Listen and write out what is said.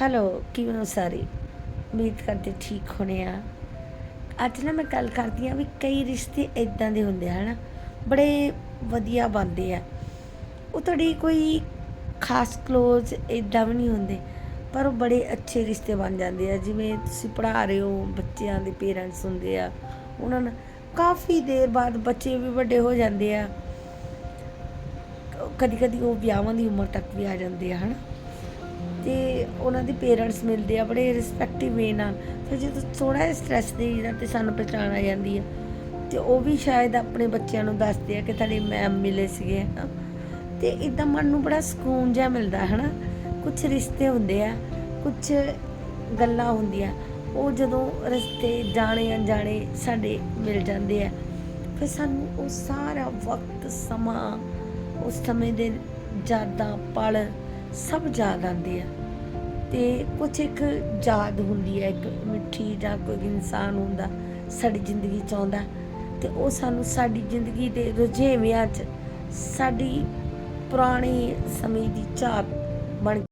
Hello ਕਿਵੇਂ ਹੋ ਸਾਰੇ? ਉਮੀਦ ਕਰਦੇ ਠੀਕ ਹੋਣੇ ਆ। ਅੱਜ ਨਾ ਮੈਂ ਗੱਲ ਕਰਦੀ ਆ ਵੀ ਕਈ ਰਿਸ਼ਤੇ ਇਦਾਂ ਦੇ ਹੁੰਦੇ ਆ, ਹਨਾ? ਬੜੇ ਵਧੀਆ ਬਣਦੇ ਆ। ਉਹ ਤੁਹਾਡੀ ਕੋਈ ਖਾਸ ਕਲੋਜ਼ ਇਦਾਂ ਵੀ ਨਹੀਂ ਹੁੰਦੇ, ਪਰ ਉਹ ਬੜੇ ਅੱਛੇ ਰਿਸ਼ਤੇ ਬਣ ਜਾਂਦੇ ਆ। ਜਿਵੇਂ ਤੁਸੀਂ ਪੜ੍ਹਾ ਰਹੇ ਹੋ, ਬੱਚਿਆਂ ਦੇ ਪੇਰੈਂਟਸ ਹੁੰਦੇ ਆ, ਉਹਨਾਂ ਨਾਲ ਕਾਫੀ ਦੇਰ ਬਾਅਦ ਬੱਚੇ ਵੀ ਵੱਡੇ ਹੋ ਜਾਂਦੇ ਆ। ਕਦੀ ਕਦੀ ਉਹ ਵਿਆਹਾਂ ਦੀ ਉਮਰ ਤੱਕ ਵੀ ਆ ਜਾਂਦੇ ਆ, ਹਨਾ? ਤੇ ਉਹਨਾਂ ਦੇ ਪੇਰੈਂਟਸ ਮਿਲਦੇ ਆ, ਬੜੇ ਰਿਸਪੈਕਟਿਵ ਵੇ ਨਾਲ ਫਿਰ ਜਦੋਂ ਥੋੜਾ ਜਿਹਾ ਸਟ੍ਰੈਸ ਦੇ ਜਿਹੜਾ ਤੇ ਸਾਨੂੰ ਪਛਾਣ ਆ ਜਾਂਦੀ ਹੈ ਤੇ ਉਹ ਵੀ ਸ਼ਾਇਦ ਆਪਣੇ ਬੱਚਿਆਂ ਨੂੰ ਦੱਸਦੇ ਆ ਕਿ ਤੁਹਾਡੇ ਮੈਮ ਮਿਲੇ ਸੀਗੇ, ਹਨਾ। ਤੇ ਇਦਾਂ ਮਨ ਨੂੰ ਬੜਾ ਸਕੂਨ ਜਿਹਾ ਮਿਲਦਾ ਹੈ ਹਨਾ। ਕੁਝ ਰਿਸ਼ਤੇ ਹੁੰਦੇ ਆ ਕੁਝ ਗੱਲਾਂ ਹੁੰਦੀਆਂ, ਉਹ ਜਦੋਂ ਰਸਤੇ ਜਾਣੇ ਅਣਜਾਣੇ ਸਾਡੇ ਮਿਲ ਜਾਂਦੇ ਆ, ਫਿਰ ਸਾਨੂੰ ਉਹ ਸਾਰਾ ਵਕਤ, ਸਮਾਂ, ਉਸ ਸਮੇਂ ਦੇ ਯਾਦਾਂ, ਪਲ ਸਭ ਯਾਦ ਆਉਂਦੇ ਆ। ਤੇ ਕੁਝ ਇੱਕ ਯਾਦ ਹੁੰਦੀ ਹੈ, ਇੱਕ ਮਿੱਠੀ ਜਾਂ ਕੋਈ ਇਨਸਾਨ ਹੁੰਦਾ, ਸਾਡੀ ਜ਼ਿੰਦਗੀ ਚ ਆਉਂਦਾ ਤੇ ਉਹ ਸਾਨੂੰ ਸਾਡੀ ਜ਼ਿੰਦਗੀ ਦੇ ਰੁਝੇਵਿਆਂ 'ਚ ਸਾਡੀ ਪੁਰਾਣੀ ਸਮੇਂ ਦੀ ਝਾਤ ਬਣ